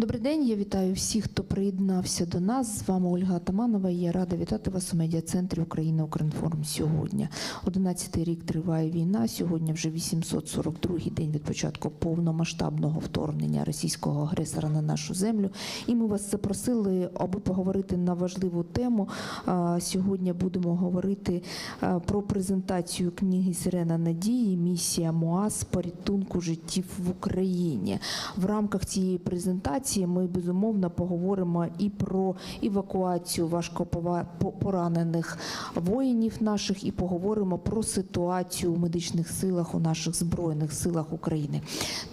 Добрий день, я вітаю всіх, хто приєднався до нас. З вами Ольга Атаманова. Я рада вітати вас у медіа-центрі Україна Укрінформ сьогодні. 11-й рік триває війна. Сьогодні вже 842-й день від початку повномасштабного вторгнення російського агресора на нашу землю. І ми вас запросили, аби поговорити на важливу тему. Сьогодні будемо говорити про презентацію книги Сирена Надії Місія МОАС порятунку життів в Україні. В рамках цієї презентації ми безумовно поговоримо і про евакуацію важкопоранених воїнів наших, і поговоримо про ситуацію у медичних силах у наших збройних силах України.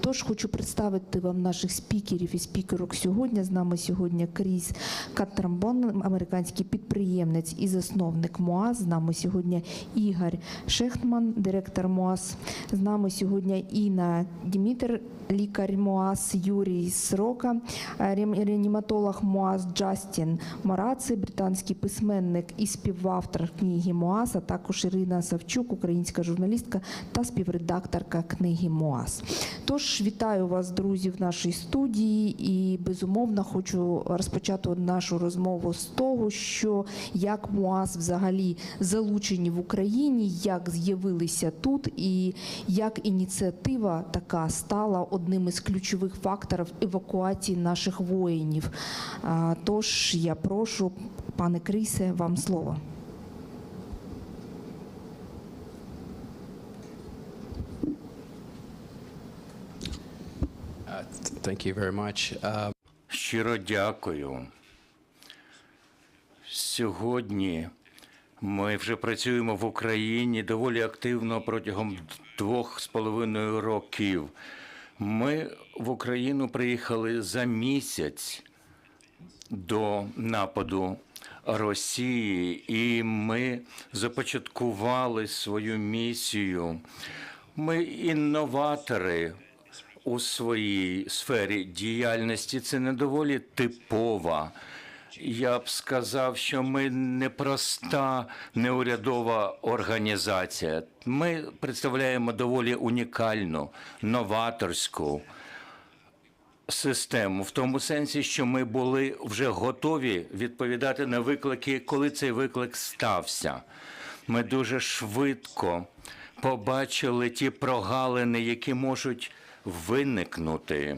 Тож хочу представити вам наших спікерів і спікерок сьогодні. З нами сьогодні Кріс Катрамбон, американський підприємець і засновник МОАЗ. З нами сьогодні Ігор Шехтман, директор МОАЗ. З нами сьогодні Інна Дімітер, лікар МОАЗ Юрій Срока, реаніматолог МОАЗ Джастін Мараци, британський письменник і співавтор книги МОАЗ, а також Ірина Савчук, українська журналістка та співредакторка книги МОАЗ. Тож вітаю вас, друзі, в нашій студії, і безумовно хочу розпочати нашу розмову з того, що як МОАЗ взагалі залучені в Україні, як з'явилися тут, і як ініціатива така стала одним із ключових факторів евакуації наших воїнів. Тож я прошу, пане Крісе, вам слово. Thank you very much. Uh, Щиро дякую. Сьогодні ми вже працюємо в Україні доволі активно протягом двох з половиною років. Ми в Україну приїхали за місяць до нападу Росії, і ми започаткували свою місію. Ми інноватори у своїй сфері діяльності. Це не доволі типова. Я б сказав, що ми не проста неурядова організація. Ми представляємо доволі унікальну, новаторську систему в тому сенсі, що ми були вже готові відповідати на виклики, коли цей виклик стався. Ми дуже швидко побачили ті прогалини, які можуть виникнути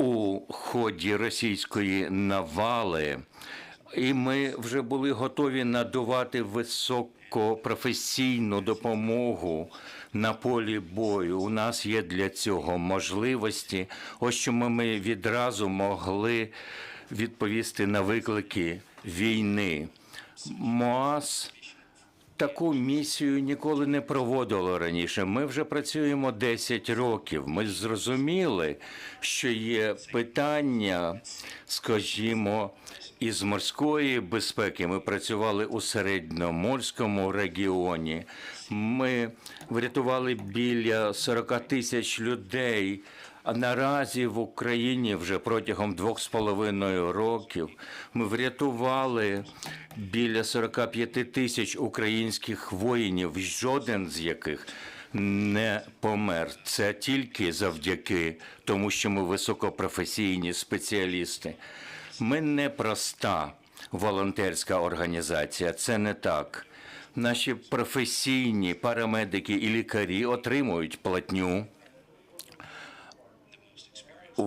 у ході російської навали, і ми вже були готові надавати високопрофесійну допомогу на полі бою. У нас є для цього можливості. Ось чому ми відразу могли відповісти на виклики війни. МОАС Таку місію ніколи не проводило раніше. Ми вже працюємо 10 років. Ми зрозуміли, що є питання, скажімо, із морської безпеки. Ми працювали у середньоморському регіоні. Ми врятували біля 40 тисяч людей. Наразі в Україні вже протягом двох з половиною років ми врятували біля 45 тисяч українських воїнів, жоден з яких не помер. Це тільки завдяки тому, що ми високопрофесійні спеціалісти. Ми не проста волонтерська організація. Це не так. Наші професійні парамедики і лікарі отримують платню.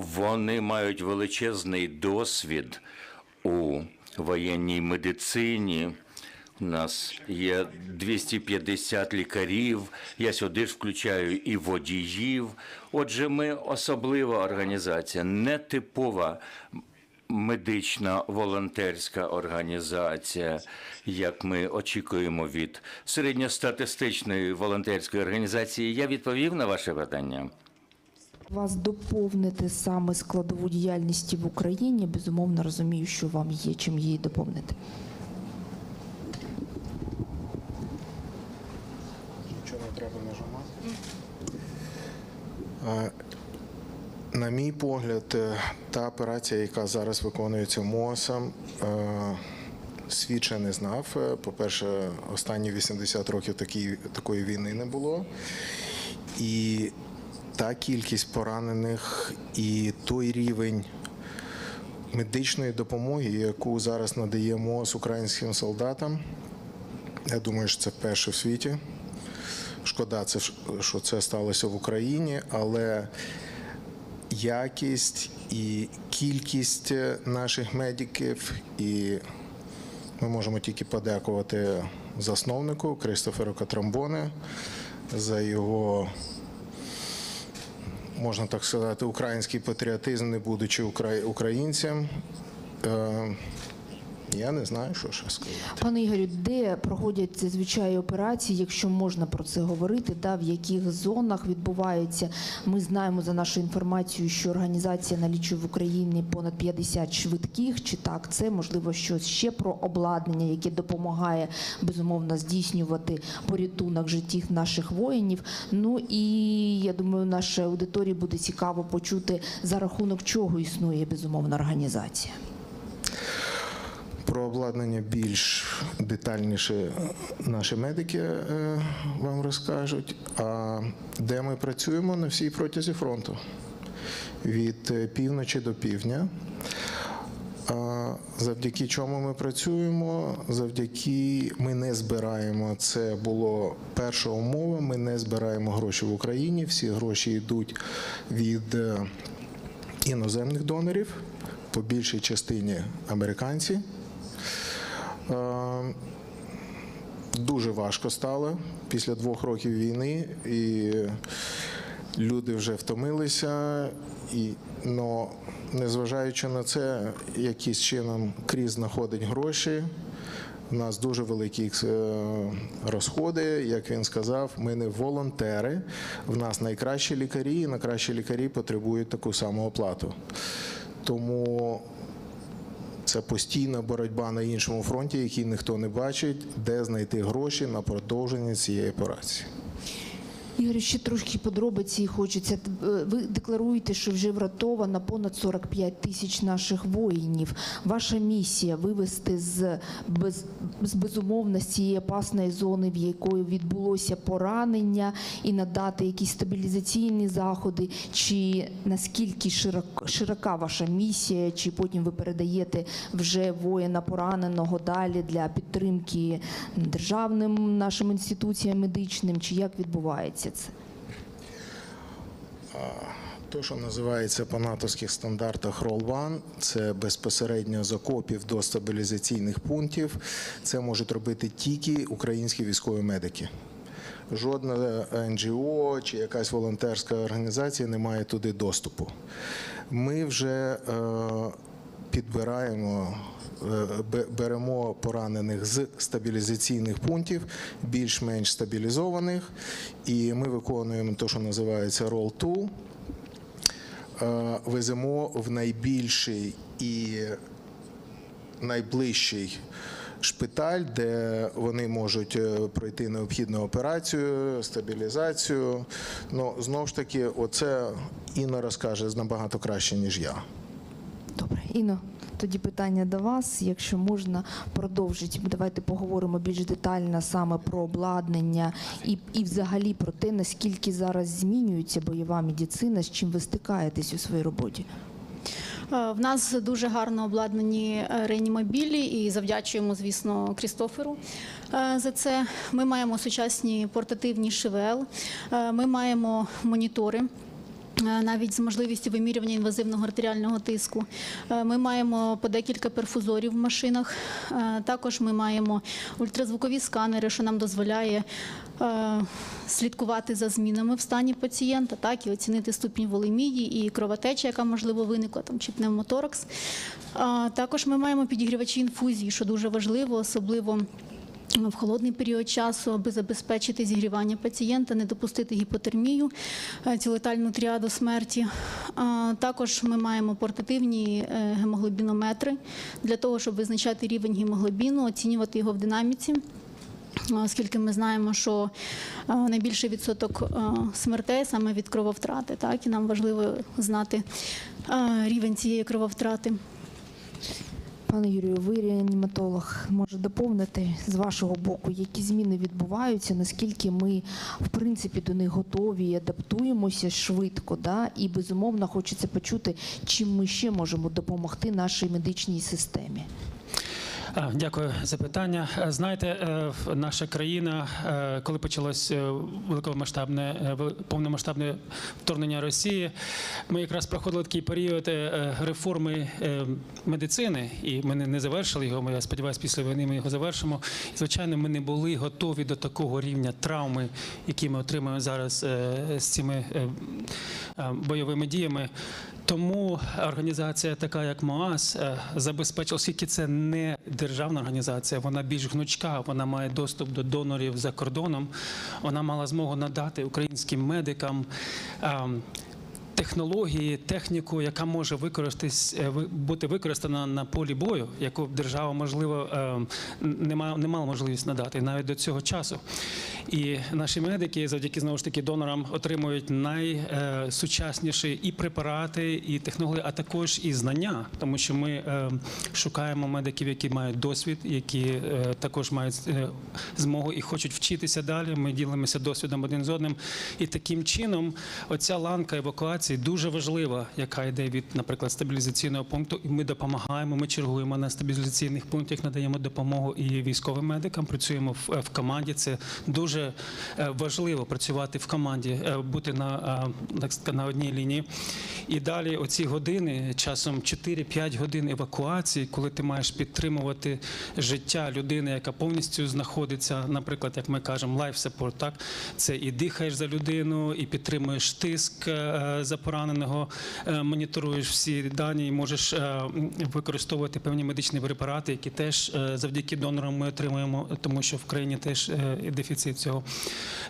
Вони мають величезний досвід у воєнній медицині. У нас є 250 лікарів. Я сюди ж включаю і водіїв. Отже, ми особлива організація, нетипова медична волонтерська організація, як ми очікуємо від середньостатистичної волонтерської організації. Я відповів на ваше питання. Вас доповнити саме складову діяльності в Україні. Безумовно, розумію, що вам є чим її доповнити. Нічого не треба нажимати. На мій погляд, е, та операція, яка зараз виконується МОСом, е, світ ще не знав. Е, По-перше, останні 80 років такі, такої війни не було. І та кількість поранених і той рівень медичної допомоги, яку зараз надаємо з українським солдатам. Я думаю, що це перше в світі. Шкода, це, що це сталося в Україні, але якість і кількість наших медиків, і ми можемо тільки подякувати засновнику Кристоферу Катрамбоне за його, можна так сказати, український патріотизм, не будучи украї українцем. Я не знаю, що ще сказати. Пане Ігорю, де проходять зазвичай операції, якщо можна про це говорити, да, в яких зонах відбуваються? Ми знаємо за нашу інформацію, що організація налічує в Україні понад 50 швидких. Чи так це можливо щось ще про обладнання, яке допомагає безумовно здійснювати порятунок життів наших воїнів? Ну і я думаю, нашій аудиторії буде цікаво почути за рахунок чого існує безумовна організація. Про обладнання більш детальніше наші медики е, вам розкажуть. А де ми працюємо на всій протязі фронту від е, півночі до півдня. Завдяки чому ми працюємо? Завдяки ми не збираємо. Це було перша умова. Ми не збираємо гроші в Україні. Всі гроші йдуть від е, іноземних донорів, по більшій частині американці. Е, Дуже важко стало після двох років війни, і люди вже втомилися. Но, незважаючи на це, якийсь чином крізь знаходить гроші. У нас дуже великі е, розходи. Як він сказав, ми не волонтери. В нас найкращі лікарі, і найкращі лікарі потребують таку саму оплату. Тому це постійна боротьба на іншому фронті, який ніхто не бачить, де знайти гроші на продовження цієї операції. Ігор, ще трошки подробиці хочеться. Е, Ви декларуєте, що вже врятовано понад 45 тисяч наших воїнів. Ваша місія вивести з, без, з безумовно з цієї опасної зони, в якої відбулося поранення, і надати якісь стабілізаційні заходи. Чи наскільки широка, широка ваша місія, чи потім ви передаєте вже воїна пораненого далі для підтримки державним нашим інституціям медичним, чи як відбувається це? То, що називається по натовських стандартах Roll-One, це безпосередньо з окопів до стабілізаційних пунктів. Це можуть робити тільки українські військові медики. Жодна НГО чи якась волонтерська організація не має туди доступу. Ми вже е, підбираємо, е, беремо поранених з стабілізаційних пунктів, більш-менш стабілізованих, і ми виконуємо те, що називається Roll 2 е, веземо в найбільший і найближчий шпиталь, де вони можуть е, пройти необхідну операцію, стабілізацію. Ну, знову ж таки, оце Інна розкаже набагато краще, ніж я. Добре, Іно, тоді питання до вас. Якщо можна продовжити, давайте поговоримо більш детально саме про обладнання і, і взагалі про те, наскільки зараз змінюється бойова медицина, з чим ви стикаєтесь у своїй роботі. Е, В нас дуже гарно обладнані е, реанімобілі і завдячуємо, звісно, Крістоферу е, за це. Ми маємо сучасні портативні ШВЛ, ми маємо монітори. Е, Навіть з можливістю вимірювання інвазивного артеріального тиску. Е, Ми маємо по декілька перфузорів в машинах. Е, Також ми маємо ультразвукові сканери, що нам дозволяє слідкувати за змінами в стані пацієнта, так і оцінити ступінь волемії і кровотечі, яка можливо виникла там чи пневмоторакс. Також ми маємо підігрівачі інфузії, що дуже важливо, особливо. В холодний період часу, аби забезпечити зігрівання пацієнта, не допустити гіпотермію, е, цю летальну тріаду смерті. Також ми маємо портативні е, гемоглобінометри для того, щоб визначати рівень гемоглобіну, оцінювати його в динаміці. Оскільки ми знаємо, що найбільший відсоток смертей саме від крововтрати, так і нам важливо знати рівень цієї крововтрати. Пане Юрію, ви реаніматолог, може доповнити з вашого боку, які зміни відбуваються, наскільки ми в принципі до них готові адаптуємося швидко, да? і безумовно хочеться почути, чим ми ще можемо допомогти нашій медичній системі. Дякую за питання. Е, Знаєте, е, наша країна, е, коли почалось великомасштабне повномасштабне вторгнення Росії, ми якраз проходили такий період реформи медицини, і ми не- завершили його. Я сподіваюся, після війни ми його завершимо. Звичайно, ми не були готові до такого рівня травми, які ми отримуємо зараз з цими бойовими діями. Тому організація, така як МОАС, е, забезпечила, оскільки це не державна організація, вона більш гнучка, вона має доступ до донорів за кордоном. Вона мала змогу надати українським медикам. Технології, техніку, яка може використатись, е, бути використана на полі бою, яку держава можливо ем, не мала, не мала можливість надати навіть до цього часу. І наші медики, завдяки знову ж таки донорам, отримують найсучасніші і препарати, і технології, а також і знання, тому що ми е, шукаємо медиків, які мають досвід, які е, також мають е, змогу і хочуть вчитися далі. Ми ділимося досвідом один з одним. І таким чином, оця ланка евакуації дуже важлива, яка йде від, наприклад, стабілізаційного пункту. І ми допомагаємо. Ми чергуємо на стабілізаційних пунктах, надаємо допомогу і військовим медикам. Працюємо в, в команді. Це дуже е, важливо працювати в команді, е, бути на, е, на одній лінії. І далі оці години, часом 4-5 годин евакуації, коли ти маєш підтримувати життя людини, яка повністю знаходиться, наприклад, як ми кажемо, support, так це і дихаєш за людину, і підтримуєш тиск е, за пораненого, е, моніторуєш всі дані, і можеш е, використовувати певні медичні препарати, які теж е, завдяки донорам ми отримуємо, тому що в країні теж дефіцит цього.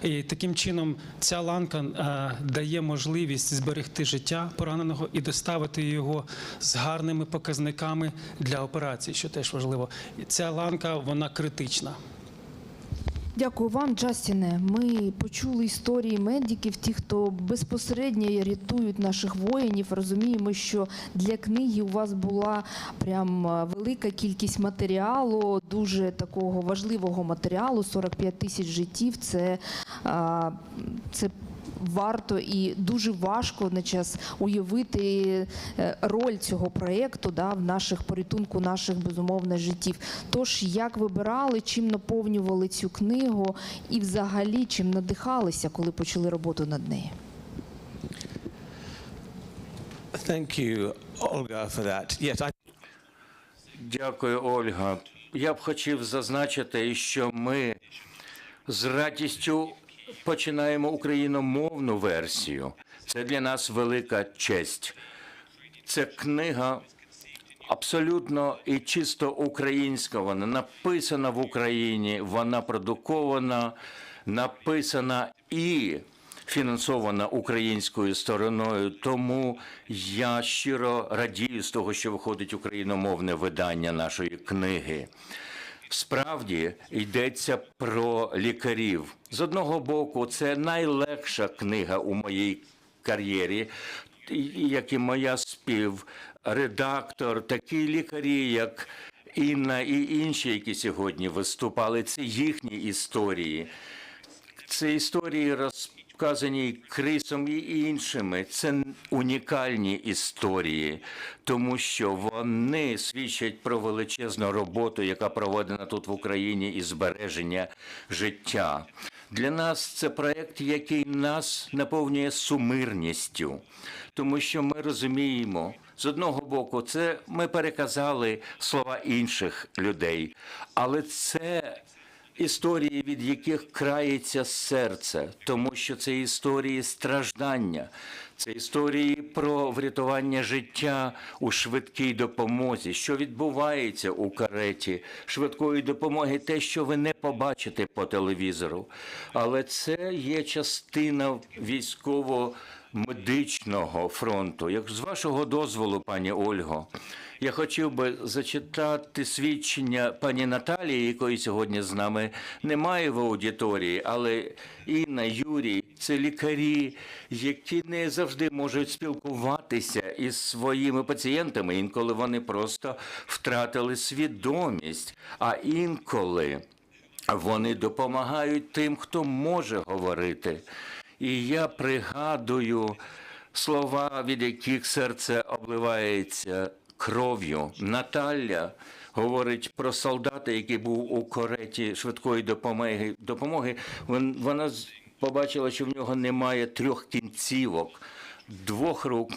І таким чином ця ланка дає можливість зберегти життя пораненого і доставити його з гарними показниками для операції, що теж важливо. Ця ланка вона критична. Дякую вам, Джастіне. Ми почули історії медиків, ті, хто безпосередньо рятують наших воїнів. Розуміємо, що для книги у вас була прям е, велика кількість матеріалу, дуже такого важливого матеріалу. 45 тисяч життів. Це, а, це варто і дуже важко одночас уявити е, роль цього проєкту да, в наших порятунку наших безумовно життів. Тож як вибирали, чим наповнювали цю книгу, і взагалі чим надихалися, коли почали роботу над нею? Thank you, Olga, for that. Yes, I Дякую, Ольга. Я б хотів зазначити, що ми з радістю починаємо україномовну версію. Це для нас велика честь. Це книга абсолютно і чисто українська. Вона написана в Україні, вона продукована, написана і фінансована українською стороною. Тому я щиро радію з того, що виходить україномовне видання нашої книги. Справді йдеться про лікарів. З одного боку, це найлегша книга у моїй кар'єрі, як і моя співредактор, такі лікарі, як Інна і інші, які сьогодні виступали. Це їхні історії. Це історії розказані Крисом і іншими. Це унікальні історії, тому що вони свідчать про величезну роботу, яка проведена тут в Україні, і збереження життя. Для нас це проект, який нас наповнює сумирністю, тому що ми розуміємо, з одного боку, це ми переказали слова інших людей, але це історії, від яких крається серце, тому що це історії страждання, це історії про врятування життя у швидкій допомозі, що відбувається у кареті швидкої допомоги, те, що ви не побачите по телевізору. Але це є частина військово медичного фронту. Як з вашого дозволу, пані Ольго, я хотів би зачитати свідчення пані Наталії, якої сьогодні з нами немає в аудиторії, але Інна, Юрій це лікарі, які не завжди можуть спілкуватися із своїми пацієнтами. Інколи вони просто втратили свідомість, а інколи вони допомагають тим, хто може говорити. І я пригадую слова, від яких серце обливається кров'ю. Наталя говорить про солдата, який був у кареті швидкої допомоги. допомоги. Вона побачила, що в нього немає трьох кінцівок, двох рук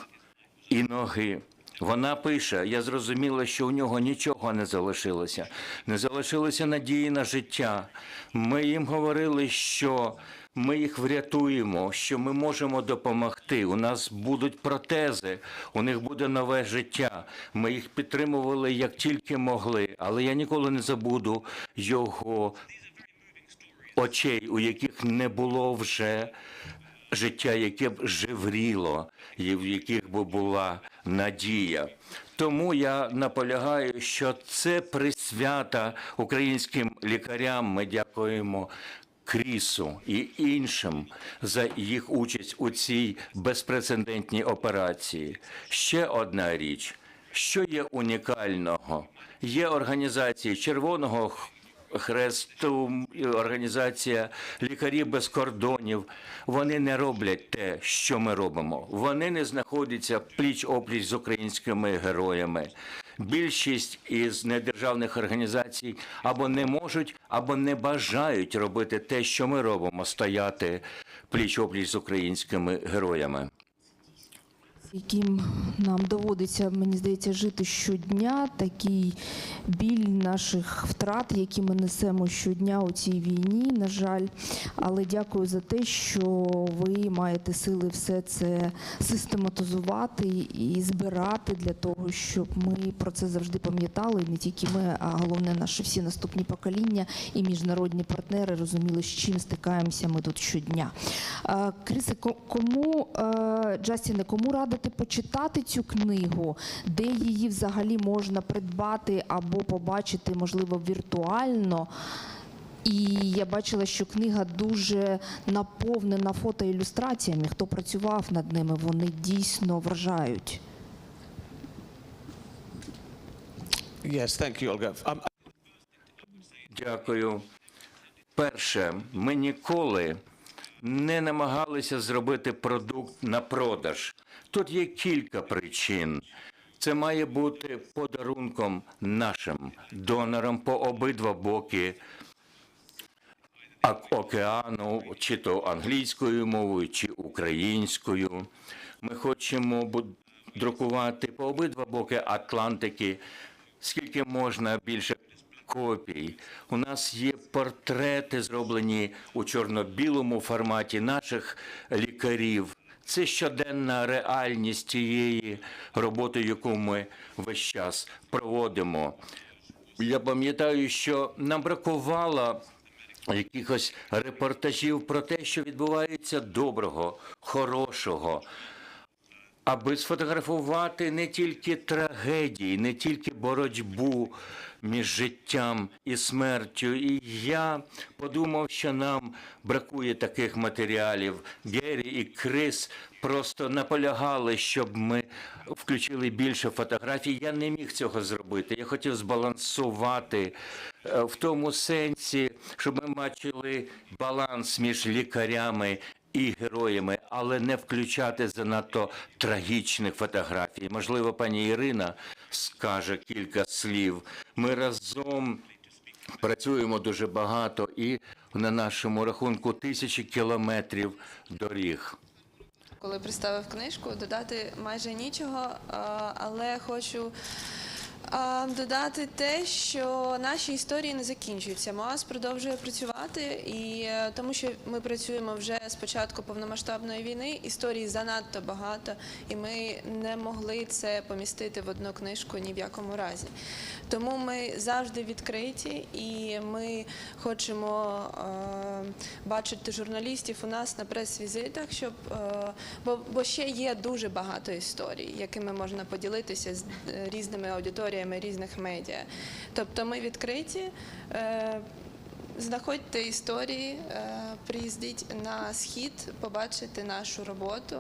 і ноги. Вона пише: я зрозуміла, що у нього нічого не залишилося, не залишилося надії на життя. Ми їм говорили, що ми їх врятуємо, що ми можемо допомогти. У нас будуть протези, у них буде нове життя. Ми їх підтримували як тільки могли, але я ніколи не забуду його очей, у яких не було вже життя, яке б живріло, і в яких би була надія. Тому я наполягаю, що це присвята українським лікарям. Ми дякуємо Крісу і іншим за їх участь у цій безпрецедентній операції. Ще одна річ, що є унікального. Є організації Червоного Хресту, організація Лікарів без кордонів. Вони не роблять те, що ми робимо. Вони не знаходяться пліч опліч з українськими героями. Більшість із недержавних організацій або не можуть, або не бажають робити те, що ми робимо, стояти пліч опліч з українськими героями. Яким нам доводиться, мені здається, жити щодня, такий біль наших втрат, які ми несемо щодня у цій війні, на жаль. Але дякую за те, що ви маєте сили все це систематизувати і збирати для того, щоб ми про це завжди пам'ятали, не тільки ми, а головне, наші всі наступні покоління і міжнародні партнери розуміли, з чим стикаємося ми тут щодня. Е, Крисе, ко- кому е, Джастіне, кому радити почитати цю книгу, де її взагалі можна придбати або побачити, можливо, віртуально? І я бачила, що книга дуже наповнена фотоілюстраціями. Хто працював над ними, вони дійсно вражають. Yes, thank you, Olga. Um, Дякую. Перше, ми ніколи не намагалися зробити продукт на продаж. Тут є кілька причин. Це має бути подарунком нашим донорам по обидва боки океану, чи то англійською мовою, чи українською. Ми хочемо друкувати по обидва боки Атлантики, скільки можна більше копій. У нас є портрети, зроблені у чорно-білому форматі наших лікарів. Це щоденна реальність тієї роботи, яку ми весь час проводимо. Я пам'ятаю, що нам бракувало якихось репортажів про те, що відбувається доброго, хорошого, аби сфотографувати не тільки трагедії, не тільки боротьбу між життям і смертю. І я подумав, що нам бракує таких матеріалів. Гері і Крис просто наполягали, щоб ми включили більше фотографій. Я не міг цього зробити. Я хотів збалансувати е, в тому сенсі, щоб ми бачили баланс між лікарями і героями, але не включати занадто трагічних фотографій. Можливо, пані Ірина скаже кілька слів. Ми разом працюємо дуже багато і на нашому рахунку тисячі кілометрів доріг. Коли представив книжку, додати майже нічого, але хочу додати те, що наші історії не закінчуються. МОАС продовжує працювати, і е, тому що ми працюємо вже з початку повномасштабної війни. Історій занадто багато, і ми не могли це помістити в одну книжку ні в якому разі. Тому ми завжди відкриті, і ми хочемо е, бачити журналістів у нас на прес-візитах, щоб е, бо, бо ще є дуже багато історій, якими можна поділитися з е, різними аудиторіями різних медіа. Тобто ми відкриті. е, Знаходьте історії, е, приїздіть на схід, побачити нашу роботу.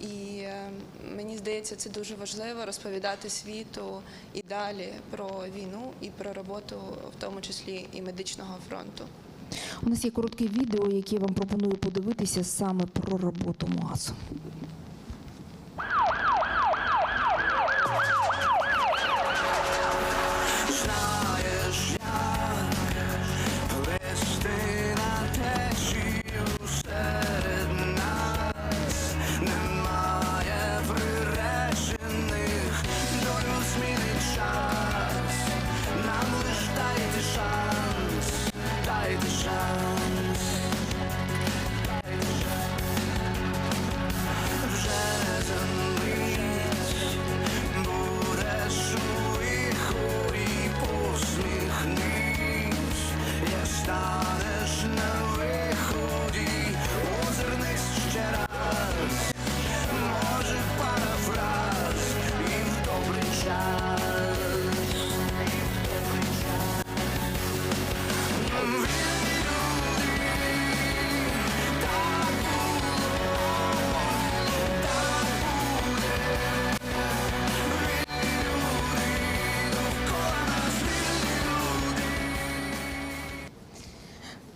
І е, мені здається, це дуже важливо розповідати світу і далі про війну і про роботу, в тому числі і медичного фронту. У нас є коротке відео, яке я вам пропоную подивитися саме про роботу МОАСу.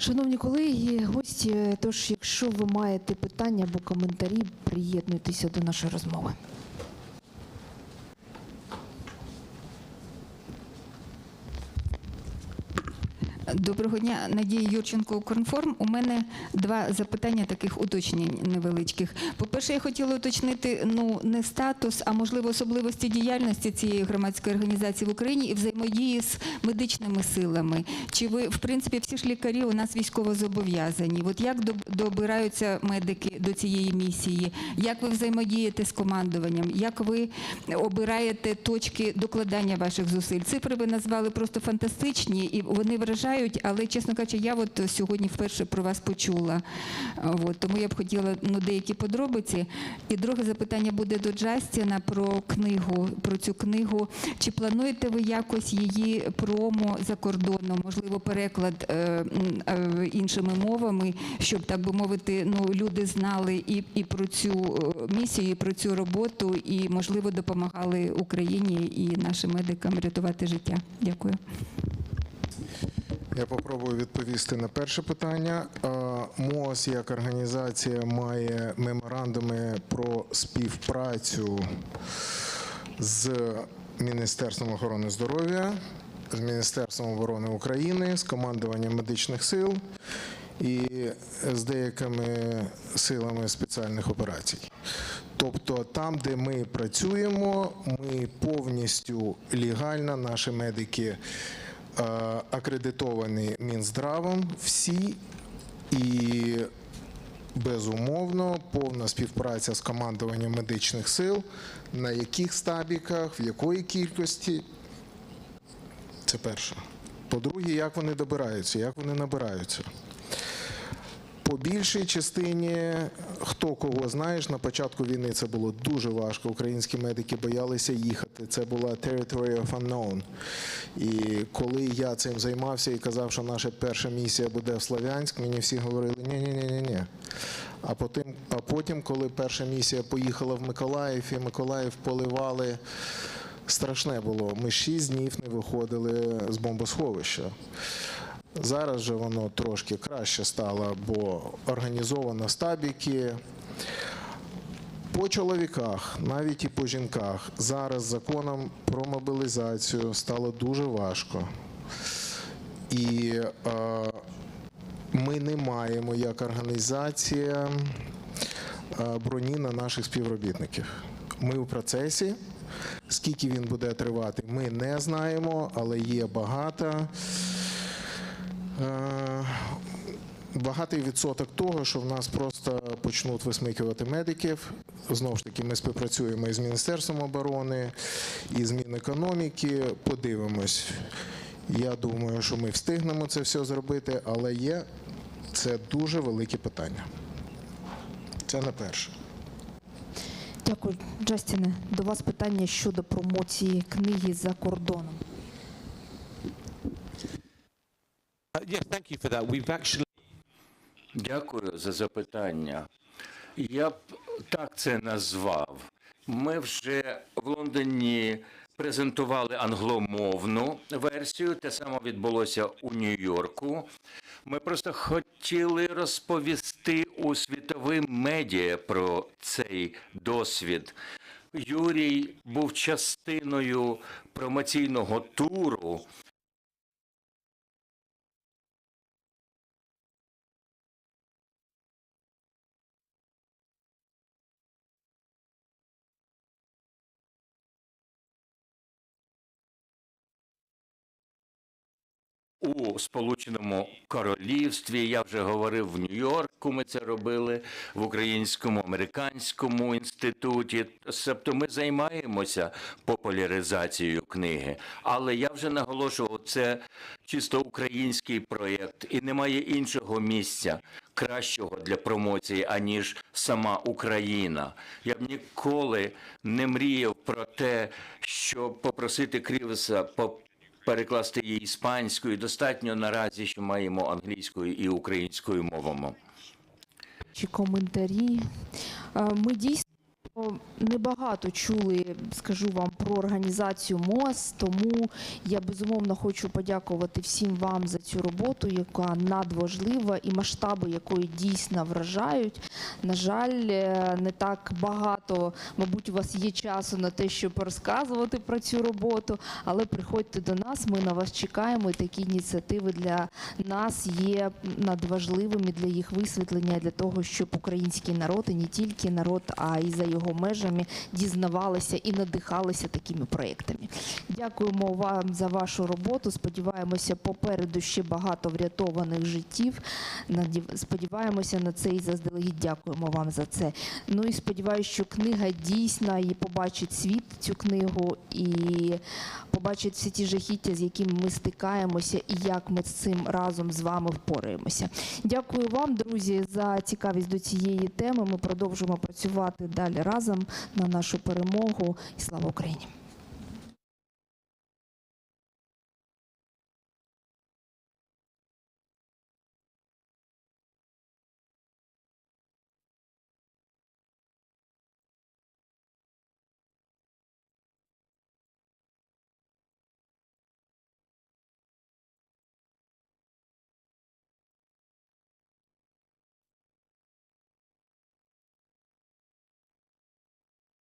Шановні колеги, гості, тож, якщо ви маєте питання або коментарі, приєднуйтеся до нашої розмови. Доброго дня, Надія Юрченко, Укрінформ. У мене два запитання таких уточнень невеличких. По-перше, я хотіла уточнити ну не статус, а можливо особливості діяльності цієї громадської організації в Україні і взаємодії з медичними силами. Чи ви, в принципі, всі ж лікарі у нас військово зобов'язані? От як доб- добираються медики до цієї місії? Як ви взаємодієте з командуванням? Як ви обираєте точки докладання ваших зусиль? Цифри ви назвали просто фантастичні і вони вражають, але, чесно кажучи, я от сьогодні вперше про вас почула. От, тому я б хотіла ну, деякі подробиці. І друге запитання буде до Джастіна про книгу, про цю книгу. Чи плануєте ви якось її промо за кордоном, можливо, переклад е, е, іншими мовами, щоб, так би мовити, ну, люди знали і, і про цю е, місію, і про цю роботу, і, можливо, допомагали Україні і нашим медикам рятувати життя? Дякую. Я попробую відповісти на перше питання. МОЗ як організація має меморандуми про співпрацю з Міністерством охорони здоров'я, з Міністерством оборони України, з командуванням медичних сил і з деякими силами спеціальних операцій. Тобто там, де ми працюємо, ми повністю легально, наші медики акредитовані Мінздравом всі і безумовно повна співпраця з командуванням медичних сил, на яких стабіках, в якої кількості. Це перше. По-друге, як вони добираються, як вони набираються. По більшій частині, хто кого знаєш, на початку війни це було дуже важко. Українські медики боялися їхати. Це була territory of unknown. І коли я цим займався і казав, що наша перша місія буде в Слов'янськ, мені всі говорили ні ні ні ні ні А потім, а потім, коли перша місія поїхала в Миколаїв, і Миколаїв поливали. Страшне було. Ми шість днів не виходили з бомбосховища. Зараз же воно трошки краще стало, бо організовано стабіки. По чоловіках, навіть і по жінках, зараз законом про мобілізацію стало дуже важко. І е, ми не маємо як організація е, броні на наших співробітників. Ми в процесі. Скільки він буде тривати, ми не знаємо, але є багато. Е, Багатий відсоток того, що в нас просто почнуть висмикувати медиків. Знову ж таки, ми співпрацюємо із Міністерством оборони, і з Мінекономіки. Подивимось. Я думаю, що ми встигнемо це все зробити, але є Це дуже велике питання. Це не перше. Дякую, Джастіне. До вас питання щодо промоції книги за кордоном. Uh, yes, thank Дякую за запитання. Я б так це назвав. Ми вже в Лондоні презентували англомовну версію. Те саме відбулося у Нью-Йорку. Ми просто хотіли розповісти у світовим медіа про цей досвід. Юрій був частиною промоційного туру у Сполученому Королівстві. Я вже говорив в Нью-Йорку. Ми це робили в українському американському інституті. Тобто ми займаємося популяризацією книги. Але я вже наголошував, це чисто український проєкт, і немає іншого місця кращого для промоції, аніж сама Україна. Я б ніколи не мріяв про те, щоб попросити Крівеса по перекласти її іспанською. Достатньо наразі, що маємо англійською і українською мовами. Чи коментарі? Е, Ми дійсно небагато чули, скажу вам, про організацію МОЗ, тому я безумовно хочу подякувати всім вам за цю роботу, яка надважлива і масштаби якої дійсно вражають. На жаль, е, не так багато, мабуть, у вас є часу на те, щоб розказувати про цю роботу, але приходьте до нас, ми на вас чекаємо. І такі ініціативи для нас є надважливими для їх висвітлення, для того, щоб український народ і не тільки народ, а і за його межами дізнавалися і надихалися такими проектами. Дякуємо вам за вашу роботу. Сподіваємося, попереду ще багато врятованих життів. Сподіваємося на це і заздалегідь дякуємо вам за це. Ну і сподіваюся, що книга дійсна і побачить світ цю книгу і побачить всі ті жахіття, з якими ми стикаємося, і як ми з цим разом з вами впораємося. Дякую вам, друзі, за цікавість до цієї теми. Ми продовжуємо працювати далі разом на нашу перемогу. І слава Україні!